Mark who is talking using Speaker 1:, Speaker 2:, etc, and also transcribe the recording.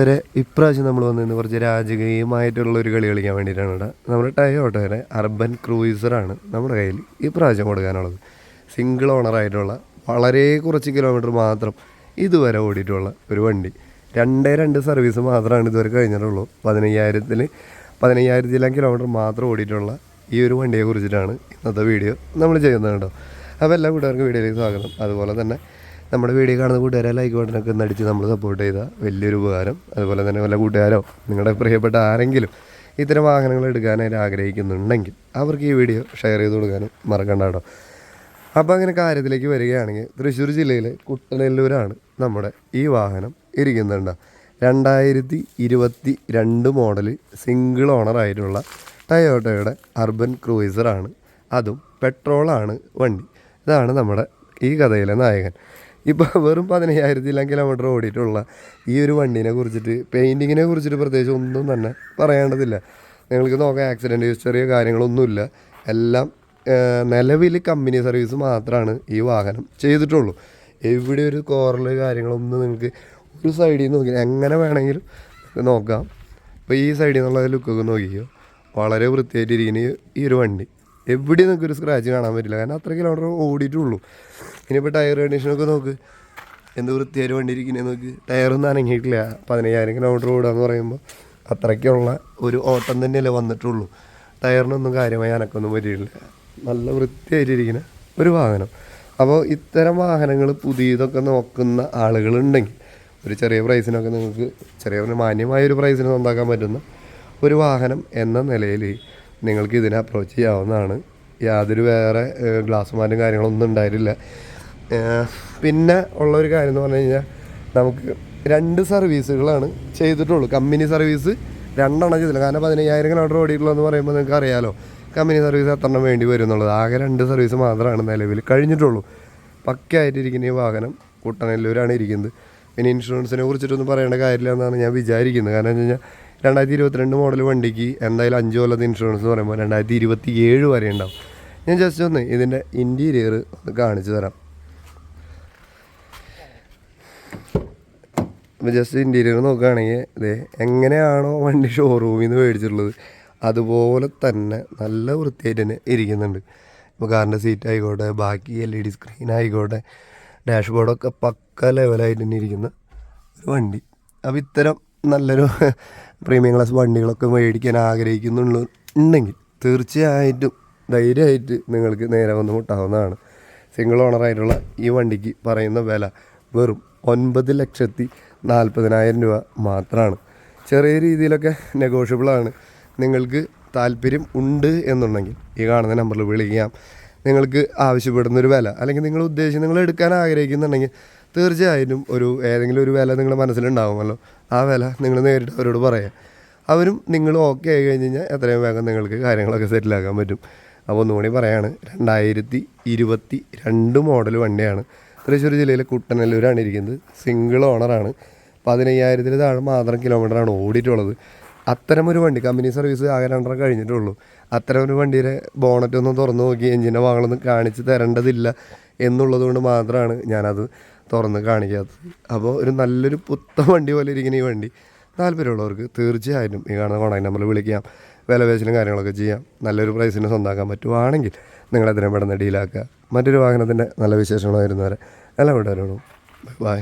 Speaker 1: വരെ ഇപ്രാവശ്യം നമ്മൾ വന്നിരുന്ന കുറച്ച് രാജകീയമായിട്ടുള്ള ഒരു കളി കളിക്കാൻ വേണ്ടിയിട്ടാണ് കേട്ടോ നമ്മുടെ ടയോട്ടോയുടെ അർബൻ ക്രൂയിസറാണ് നമ്മുടെ കയ്യിൽ ഇപ്രാവശ്യം കൊടുക്കാനുള്ളത്. സിംഗിൾ ഓണറായിട്ടുള്ള വളരെ കുറച്ച് കിലോമീറ്റർ മാത്രം ഇതുവരെ ഓടിയിട്ടുള്ള ഒരു വണ്ടി. രണ്ടേ രണ്ട് സർവീസ് മാത്രമാണ് ഇതുവരെ കഴിഞ്ഞിട്ടുള്ളൂ. പതിനയ്യായിരത്തിൽ പതിനയ്യായിരത്തിലാം കിലോമീറ്റർ മാത്രം ഓടിയിട്ടുള്ള ഈ ഒരു വണ്ടിയെ കുറിച്ചിട്ടാണ് ഇന്നത്തെ വീഡിയോ നമ്മൾ ചെയ്യുന്നത് കേട്ടോ. അപ്പോൾ എല്ലാ കൂട്ടുകാർക്കും വീഡിയോയിലേക്ക് സ്വാഗതം. അതുപോലെ തന്നെ നമ്മുടെ വീഡിയോ കാണുന്ന കൂട്ടുകാരെ ലൈക്ക് ബട്ടനൊക്കെ ഒന്ന് അടിച്ച് നമ്മൾ സപ്പോർട്ട് ചെയ്താൽ വലിയൊരു ഉപകാരം. അതുപോലെ തന്നെ വല്ല കൂട്ടുകാരോ നിങ്ങളുടെ പ്രിയപ്പെട്ട ആരെങ്കിലും ഇത്തരം വാഹനങ്ങൾ എടുക്കാനായിട്ട് ആഗ്രഹിക്കുന്നുണ്ടെങ്കിൽ അവർക്ക് ഈ വീഡിയോ ഷെയർ ചെയ്ത് കൊടുക്കാനും മറക്കണ്ട കേട്ടോ. അപ്പോൾ അങ്ങനെ കാര്യത്തിലേക്ക് വരികയാണെങ്കിൽ തൃശ്ശൂർ ജില്ലയിലെ കുട്ടനെല്ലൂരാണ് നമ്മുടെ ഈ വാഹനം ഇരിക്കുന്നുണ്ട്. രണ്ടായിരത്തി ഇരുപത്തി രണ്ട് മോഡൽ സിംഗിൾ ഓണർ ആയിട്ടുള്ള ടയോട്ടയുടെ അർബൻ ക്രൂയിസറാണ് അതും പെട്രോളാണ് വണ്ടി. ഇതാണ് നമ്മുടെ ഈ കഥയിലെ നായകൻ. ഇപ്പോൾ വെറും പതിനയ്യായിരത്തിലാം കിലോമീറ്റർ ഓടിയിട്ടുള്ള ഈ ഒരു വണ്ടീനെ കുറിച്ചിട്ട് പെയിന്റിങ്ങിനെ കുറിച്ചിട്ട് പ്രത്യേകിച്ച് ഒന്നും തന്നെ പറയേണ്ടതില്ല. നിങ്ങൾക്ക് നോക്കാം ആക്സിഡന്റ് ഹിസ്റ്ററിയോ കാര്യങ്ങളൊന്നുമില്ല. എല്ലാം നിലവിൽ കമ്പനി സർവീസ് മാത്രമാണ് ഈ വാഹനം ചെയ്തിട്ടുള്ളൂ. എവിടെ ഒരു കോറൽ കാര്യങ്ങളൊന്നും നിങ്ങൾക്ക് ഒരു സൈഡിൽ നിന്ന് നോക്കി എങ്ങനെ വേണമെങ്കിലും നോക്കാം. ഇപ്പോൾ ഈ സൈഡിൽ നിന്നുള്ള ലുക്കൊക്കെ നോക്കിക്കോ. വളരെ വൃത്തിയായിട്ടിരിക്കുന്ന ഈ ഒരു വണ്ടി. എവിടെ നിങ്ങൾക്ക് ഒരു സ്ക്രാച്ച് കാണാൻ പറ്റില്ല. കാരണം അത്ര കിലോമീറ്റർ ഓടിയിട്ടുള്ളൂ. ഇനിയിപ്പോൾ ടയർ കണ്ടീഷനൊക്കെ നോക്ക്. എന്ത് വൃത്തിയായി വണ്ടി ഇരിക്കുന്നത് നോക്ക് ടയറൊന്നും അനങ്ങിയിട്ടില്ല. പതിനയ്യായിരം കിലോമീറ്റർ ഓടുകയെന്ന് പറയുമ്പോൾ അത്രയ്ക്കുള്ള ഒരു ഓട്ടം തന്നെയല്ലേ വന്നിട്ടുള്ളൂ. ടയറിനൊന്നും കാര്യമായി അനക്കൊന്നും പറ്റിയിട്ടില്ല. നല്ല വൃത്തിയായിട്ടിരിക്കുന്ന ഒരു വാഹനം. അപ്പോൾ ഇത്തരം വാഹനങ്ങൾ പുതിയതൊക്കെ നോക്കുന്ന ആളുകളുണ്ടെങ്കിൽ ഒരു ചെറിയ പ്രൈസിനൊക്കെ നിങ്ങൾക്ക് ചെറിയ മാന്യമായ ഒരു പ്രൈസിന് സ്വന്താക്കാൻ പറ്റുന്ന ഒരു വാഹനം എന്ന നിലയിൽ നിങ്ങൾക്ക് ഇതിനെ അപ്രോച്ച് ചെയ്യാവുന്നതാണ്. യാതൊരു വേറെ ഗ്ലാസ് മാറ്റും കാര്യങ്ങളൊന്നും ഉണ്ടായിരുന്നില്ല പിന്നെ ഉള്ളൊരു കാര്യം എന്ന് പറഞ്ഞു കഴിഞ്ഞാൽ നമുക്ക് രണ്ട് സർവീസുകളാണ് ചെയ്തിട്ടുള്ളൂ. കമ്പനി സർവീസ് രണ്ടെണ്ണം ചെയ്തില്ല. കാരണം പതിനയ്യായിരം കിലോമീറ്റർ ഓടിയിട്ടുള്ളൂ എന്ന് പറയുമ്പോൾ നിങ്ങൾക്ക് അറിയാലോ കമ്പനി സർവീസ് എത്ര എണ്ണം വേണ്ടി വരും എന്നുള്ളത്. ആകെ രണ്ട് സർവീസ് മാത്രമാണ് നിലവിൽ കഴിഞ്ഞിട്ടുള്ളൂ. പക്കയായിട്ടിരിക്കുന്ന ഈ വാഹനം കുട്ടനെല്ലൂരാണ് ഇരിക്കുന്നത്. പിന്നെ ഇൻഷുറൻസിനെ കുറിച്ചിട്ടൊന്നും പറയേണ്ട കാര്യമില്ല എന്നാണ് ഞാൻ വിചാരിക്കുന്നത്. കാരണം വെച്ച് കഴിഞ്ഞാൽ രണ്ടായിരത്തി ഇരുപത്തിരണ്ട് മോഡൽ വണ്ടിക്ക് എന്തായാലും അഞ്ച് കൊല്ലത്തെ ഇൻഷുറൻസ് എന്ന് പറയുമ്പോൾ രണ്ടായിരത്തി ഇരുപത്തി ഏഴ് വരെ ഉണ്ടാവും. ഞാൻ ജസ്റ്റ് ഒന്ന് ഇതിന്റെ ഇന്റീരിയർ ഒന്ന് കാണിച്ചു തരാം. അപ്പോൾ ജസ്റ്റ് ഇന്റീരിയർ നോക്കുകയാണെങ്കിൽ ഇതേ എങ്ങനെയാണോ വണ്ടി ഷോറൂമിൽ നിന്ന് മേടിച്ചിട്ടുള്ളത്. അതുപോലെ തന്നെ നല്ല വൃത്തിയായിട്ട് തന്നെ ഇരിക്കുന്നുണ്ട്. ഇപ്പോൾ കാറിന്റെ സീറ്റ് ആയിക്കോട്ടെ ബാക്കി എൽ ഇ ഡി സ്ക്രീൻ ആയിക്കോട്ടെ ഡാഷ്ബോർഡൊക്കെ പക്ക ലെവലായിട്ട് തന്നെ ഇരിക്കുന്ന ഒരു വണ്ടി. അപ്പോൾ ഇത്തരം നല്ലൊരു പ്രീമിയം ക്ലാസ് വണ്ടികളൊക്കെ മേടിക്കാൻ ആഗ്രഹിക്കുന്നുള്ളൂ ഉണ്ടെങ്കിൽ തീർച്ചയായിട്ടും ധൈര്യമായിട്ട് നിങ്ങൾക്ക് നേരെ വന്ന് മുട്ടാവുന്നതാണ്. സിംഗിൾ ഓണറായിട്ടുള്ള ഈ വണ്ടിക്ക് പറയുന്ന വില വെറും ഒൻപത് ലക്ഷത്തി നാൽപ്പതിനായിരം രൂപ മാത്രമാണ്. ചെറിയ രീതിയിലൊക്കെ നെഗോഷ്യബിളാണ് നിങ്ങൾക്ക് താല്പര്യം ഉണ്ട് എന്നുണ്ടെങ്കിൽ ഈ കാണുന്ന നമ്പറിൽ വിളിക്കാം. നിങ്ങൾക്ക് ആവശ്യപ്പെടുന്ന ഒരു വില അല്ലെങ്കിൽ നിങ്ങൾ ഉദ്ദേശിച്ച് നിങ്ങൾ എടുക്കാൻ ആഗ്രഹിക്കുന്നുണ്ടെങ്കിൽ തീർച്ചയായിട്ടും ഒരു ഏതെങ്കിലും ഒരു വില നിങ്ങളുടെ മനസ്സിലുണ്ടാവുമല്ലോ. ആ വില നിങ്ങൾ നേരിട്ട് അവരോട് പറയാം. അവരും നിങ്ങൾ ഓക്കെ ആയി കഴിഞ്ഞ് കഴിഞ്ഞാൽ എത്രയും വേഗം നിങ്ങൾക്ക് കാര്യങ്ങളൊക്കെ സെറ്റിലാക്കാൻ പറ്റും. അപ്പോൾ ഒന്നുകൂടി പറയാണ് രണ്ടായിരത്തി ഇരുപത്തി രണ്ട് മോഡൽ വണ്ടിയാണ്. തൃശ്ശൂർ ജില്ലയിലെ കുട്ടനല്ലൂരാണ് ഇരിക്കുന്നത്. സിംഗിൾ ഓണറാണ് പതിനയ്യായിരത്തിൽ താഴെ മാത്രം കിലോമീറ്ററാണ് ഓടിയിട്ടുള്ളത്. അത്തരം ഒരു വണ്ടി കമ്പനി സർവീസ് ആകെ രണ്ടര കഴിഞ്ഞിട്ടുള്ളൂ. അത്തരം ഒരു വണ്ടിയുടെ ബോണറ്റ് ഒന്ന് തുറന്നു നോക്കി എഞ്ചിന്റെ വാങ്ങണമെന്ന് കാണിച്ച് തരേണ്ടതില്ല എന്നുള്ളത് കൊണ്ട് മാത്രമാണ് ഞാനത് തുറന്ന് കാണിക്കാത്തത്. അപ്പോൾ ഒരു നല്ലൊരു പുത്ത വണ്ടി പോലെ ഇരിക്കുന്ന ഈ വണ്ടി. താല്പര്യമുള്ളവർക്ക് തീർച്ചയായിട്ടും ഈ കാണുന്ന കോൺടാക്ട് നമ്പറിൽ വിളിക്കാം. വില പേശലും കാര്യങ്ങളൊക്കെ ചെയ്യാം. നല്ലൊരു പ്രൈസിന് സ്വന്തമാക്കാൻ പറ്റുവാണെങ്കിൽ നിങ്ങൾ എത്രയും പെട്ടെന്ന് ഡീലാക്കുക മറ്റൊരു വാഹനത്തിന്റെ നല്ല വിശേഷങ്ങളായിരുന്നവരെ എല്ലാം കൂട്ടുകാരോടും ബൈ